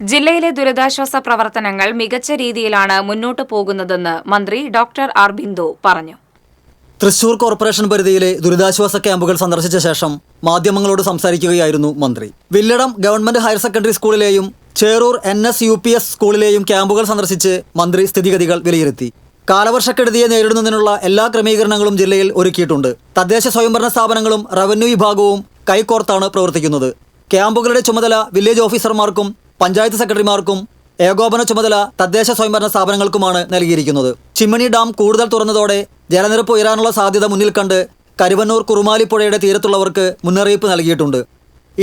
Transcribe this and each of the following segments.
ജില്ലയിലെ ദുരിതാശ്വാസ പ്രവർത്തനങ്ങൾ മികച്ച രീതിയിലാണ് മുന്നോട്ടു പോകുന്നതെന്ന് മന്ത്രി ഡോക്ടർ അർബിന്ദോ പറഞ്ഞു. തൃശൂർ കോർപ്പറേഷൻ പരിധിയിലെ ദുരിതാശ്വാസ ക്യാമ്പുകൾ സന്ദർശിച്ച ശേഷം മാധ്യമങ്ങളോട് സംസാരിക്കുകയായിരുന്നു മന്ത്രി. Villadam government higher secondary സ്കൂളിലെയും Cherur N S U P S സ്കൂളിലെയും ക്യാമ്പുകൾ സന്ദർശിച്ച് മന്ത്രി സ്ഥിതിഗതികൾ വിലയിരുത്തി. കാലവർഷക്കെടുതിയെ നേരിടുന്നതിനുള്ള എല്ലാ ക്രമീകരണങ്ങളും ജില്ലയിൽ ഒരുക്കിയിട്ടുണ്ട്. തദ്ദേശ സ്വയംഭരണ സ്ഥാപനങ്ങളും റവന്യൂ വിഭാഗവും കൈകോർത്താണ് പ്രവർത്തിക്കുന്നത്. ക്യാമ്പുകളുടെ ചുമതല വില്ലേജ് ഓഫീസർമാർക്കും പഞ്ചായത്ത് സെക്രട്ടറിമാർക്കും ഏകോപന ചുമതല തദ്ദേശ സ്വയംഭരണ സ്ഥാപനങ്ങൾക്കുമാണ് നൽകിയിരിക്കുന്നത്. ചിമ്മണി ഡാം കൂടുതൽ തുറന്നതോടെ ജലനിരപ്പ് ഉയരാനുള്ള സാധ്യത മുന്നിൽ കണ്ട് കരുവന്നൂർ കുറുമാലിപ്പുഴയുടെ തീരത്തുള്ളവർക്ക് മുന്നറിയിപ്പ് നൽകിയിട്ടുണ്ട്.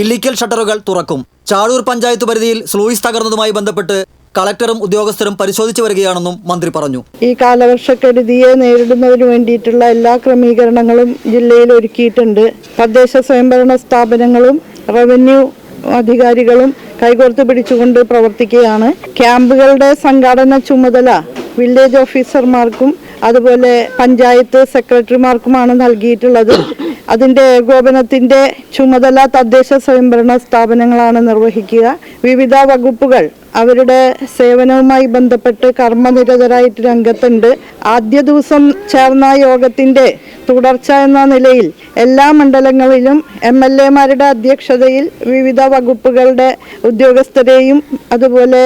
ഇല്ലിക്കൽ ഷട്ടറുകൾ തുറക്കും. ചാഴൂർ പഞ്ചായത്ത് പരിധിയിൽ സ്ലൂയിസ് തകർന്നതുമായി ബന്ധപ്പെട്ട് കളക്ടറും ഉദ്യോഗസ്ഥരും പരിശോധിച്ചു വരികയാണെന്നും മന്ത്രി പറഞ്ഞു. ഈ കാലവർഷക്കെടുതിയെ നേരിടുന്നതിന് വേണ്ടിയിട്ടുള്ള എല്ലാ ക്രമീകരണങ്ങളും ജില്ലയിൽ ഒരുക്കിയിട്ടുണ്ട്. തദ്ദേശ സ്വയംഭരണ സ്ഥാപനങ്ങളും റവന്യൂ അധികാരികളും കൈകോർത്ത് പിടിച്ചുകൊണ്ട് പ്രവർത്തിക്കുകയാണ്. ക്യാമ്പുകളുടെ സംഘാടന ചുമതല വില്ലേജ് ഓഫീസർമാർക്കും അതുപോലെ പഞ്ചായത്ത് സെക്രട്ടറിമാർക്കുമാണ് നൽകിയിട്ടുള്ളത്. അതിന്റെ ഏകോപനത്തിന്റെ ചുമതല തദ്ദേശ സ്വയംഭരണ സ്ഥാപനങ്ങളാണ് നിർവഹിക്കുക. വിവിധ വകുപ്പുകൾ അവരുടെ സേവനവുമായി ബന്ധപ്പെട്ട് കർമ്മനിരതരായിട്ട് രംഗത്തുണ്ട്. ആദ്യ ദിവസം ചേർന്ന യോഗത്തിന്റെ തുടർച്ച എന്ന നിലയിൽ എല്ലാ മണ്ഡലങ്ങളിലും എം എൽ എമാരുടെ അധ്യക്ഷതയിൽ വിവിധ വകുപ്പുകളുടെ ഉദ്യോഗസ്ഥരെയും അതുപോലെ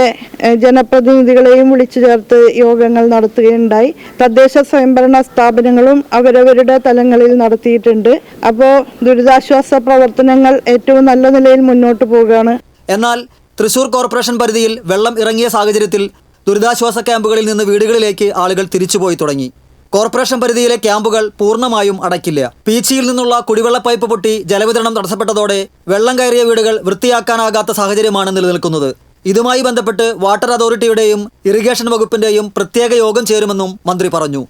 ജനപ്രതിനിധികളെയും വിളിച്ചു ചേർത്ത് യോഗങ്ങൾ നടത്തുകയുണ്ടായി. തദ്ദേശ സ്വയംഭരണ സ്ഥാപനങ്ങളും അവരവരുടെ തലങ്ങളിൽ നടത്തിയിട്ടുണ്ട്. അപ്പോൾ ദുരിതാശ്വാസ പ്രവർത്തനങ്ങൾ ഏറ്റവും നല്ല നിലയിൽ മുന്നോട്ട് പോവുകയാണ്. എന്നാൽ തൃശൂർ കോർപ്പറേഷൻ പരിധിയിൽ വെള്ളം ഇറങ്ങിയ സാഹചര്യത്തിൽ ദുരിതാശ്വാസ ക്യാമ്പുകളിൽ നിന്ന് വീടുകളിലേക്ക് ആളുകൾ തിരിച്ചുപോയി തുടങ്ങി. കോർപ്പറേഷൻ പരിധിയിലെ ക്യാമ്പുകൾ പൂർണമായും അടയ്ക്കില്ല. പീച്ചിയിൽ നിന്നുള്ള കുടിവെള്ള പൈപ്പ് പൊട്ടി ജലവിതരണം തടസ്സപ്പെട്ടതോടെ വെള്ളം കയറിയ വീടുകൾ വൃത്തിയാക്കാനാകാത്ത സാഹചര്യമാണ് നിലനിൽക്കുന്നത്. ഇതുമായി ബന്ധപ്പെട്ട് വാട്ടർ അതോറിറ്റിയുടെയും ഇറിഗേഷൻ വകുപ്പിന്റെയും പ്രത്യേക യോഗം ചേരുമെന്നും മന്ത്രി പറഞ്ഞു.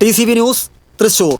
T news Thrissur.